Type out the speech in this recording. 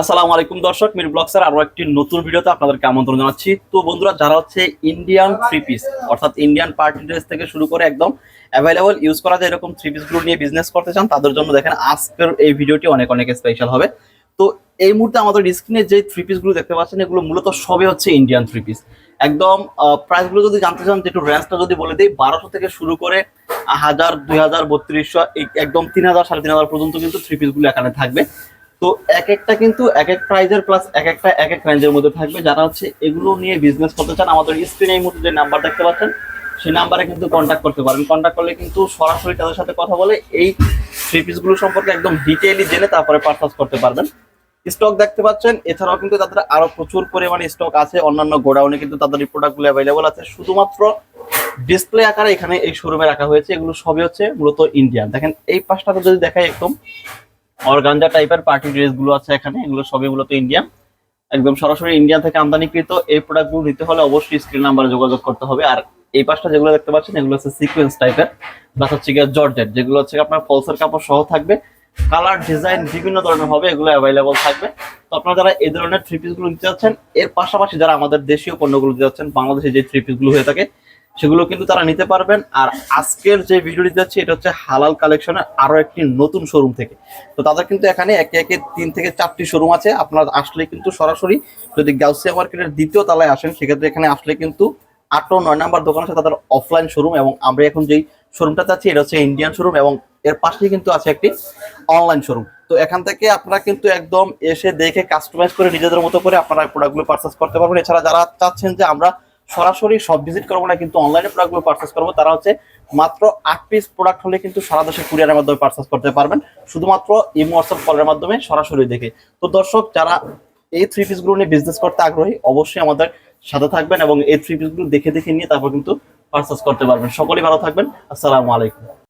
আসসালামু আলাইকুম দর্শক, মির ব্লগসের আরও একটি নতুন ভিডিওতে আপনাদেরকে আমন্ত্রণ জানাচ্ছি। তো বন্ধুরা, যারা হচ্ছে ইন্ডিয়ান থ্রি পিস অর্থাৎ ইন্ডিয়ান পার্টি ড্রেস থেকে শুরু করে একদম অ্যাভেলেবল ইউজ করা যায় এরকম থ্রি পিসগুলো নিয়ে বিজনেস করতে চান, তাদের জন্য দেখেন আজকের এই ভিডিওটি অনেক অনেক স্পেশাল হবে। তো এই মুহূর্তে আমাদের স্ক্রিনে যে থ্রি পিসগুলো দেখতে পাচ্ছেন, এগুলো মূলত সবই হচ্ছে ইন্ডিয়ান থ্রি পিস একদম প্রাইসগুলো যদি জানতে চান একটু রেঞ্জটা যদি বলে দিই, বারোশো থেকে শুরু করে হাজার, দুই হাজার, বত্রিশশো একদম তিন হাজার, সাড়ে তিন হাজার পর্যন্ত কিন্তু থ্রি পিসগুলো এখানে থাকবে। তো এক একটা কিন্তু এক এক প্রাইজের প্লাস এক একটা এক এক রেঞ্জের মধ্যে থাকবে। যারা হচ্ছে এগুলো নিয়ে বিজনেস করতে চান, আমাদের স্ক্রিনে এই মুহূর্তে যে নাম্বার দেখতে পাচ্ছেন, সেই নাম্বারে কিন্তু কন্ট্যাক্ট করতে পারেন। কন্ট্যাক্ট করলে কিন্তু সরাসরি তাদের সাথে কথা বলে এই থ্রি পিসগুলো সম্পর্কে একদম ডিটেইলি জেনে তারপরে পারচেস করতে পারবেন। স্টক দেখতে পাচ্ছেন, এছাড়াও কিন্তু তাদের আরও প্রচুর পরিমাণে স্টক আছে, অন্যান্য গোডাউনে কিন্তু তাদের এই প্রোডাক্টগুলো অ্যাভেলেবল আছে। শুধুমাত্র ডিসপ্লে আকারে এখানে এই শোরুমে রাখা হয়েছে। এগুলো সবই হচ্ছে মূলত ইন্ডিয়ান দেখেন, এই পাশটাতে যদি দেখাই একদম অর্গানজা টাইপের পার্টি ড্রেসগুলো আছে এখানে, এগুলো সবই মূলত ইন্ডিয়ান একদম সরাসরি ইন্ডিয়া থেকে আমদানিকৃত, এই প্রোডাক্টগুলো নিতে হলে অবশ্যই স্ক্রিন নাম্বারে যোগাযোগ করতে হবে। আর এই পাশটা যেগুলো দেখতে পাচ্ছেন, এগুলো হচ্ছে সিকোয়েন্স টাইপের প্লাস হচ্ছে গিয়ে জর্জেট, যেগুলো হচ্ছে আপনার ফলসের কাপড় সহ থাকবে। কালার ডিজাইন বিভিন্ন ধরনের হবে, এগুলো অ্যাভেলেবল থাকবে। তো আপনারা যারা এই ধরনের থ্রি পিসগুলো নিতে যাচ্ছেন, এর পাশাপাশি যারা আমাদের দেশীয় পণ্যগুলো নিতে যাচ্ছেন, বাংলাদেশে যে থ্রি পিসগুলো হয়ে থাকে সেগুলো কিন্তু তারা নিতে পারবেন। আর আজকের যে ভিডিওটি যাচ্ছে এটা হচ্ছে হালাল কালেকশনের আরও একটি নতুন শোরুম থেকে। তো তাদের কিন্তু এখানে একে একে তিন থেকে চারটি শোরুম আছে। আপনারা আসলে কিন্তু সরাসরি যদি গাউসিয়া মার্কেটের দ্বিতীয় তলায় আসেন, সেক্ষেত্রে এখানে আসলে কিন্তু আট নয় নাম্বার দোকান আছে তাদের অফলাইন শোরুম এবং আমরা এখন যেই শোরুমটা চাচ্ছি, এটা হচ্ছে ইন্ডিয়ান শোরুম এবং এর পাশেই কিন্তু আছে একটি অনলাইন শোরুম তো এখান থেকে আপনারা কিন্তু একদম এসে দেখে কাস্টমাইজ করে নিজেদের মতো করে আপনারা প্রোডাক্টগুলো পারচেস করতে পারবেন। এছাড়া যারা চাচ্ছেন যে আমরা সরাসরি সব ভিজিট করব না, কিন্তু অনলাইনে প্রোডাক্টগুলো পারচেস করব। তারা হচ্ছে মাত্র আট পিস প্রোডাক্ট হলে কিন্তু সারা দেশে কুরিয়ারের মাধ্যমে পারচেস করতে পারবেন। শুধুমাত্র ইমো হোয়াটসঅ্যাপ কলের মাধ্যমে সরাসরি দেখে। তো দর্শক, যারা এই থ্রি পিসগুলো নিয়ে বিজনেস করতে আগ্রহী, অবশ্যই আমাদের সাথে থাকবেন এবং এই থ্রি পিসগুলো দেখে দেখে নিয়ে তারপর কিন্তু পারচেস করতে পারবেন। সকলেই ভালো থাকবেন। আসসালামু আলাইকুম।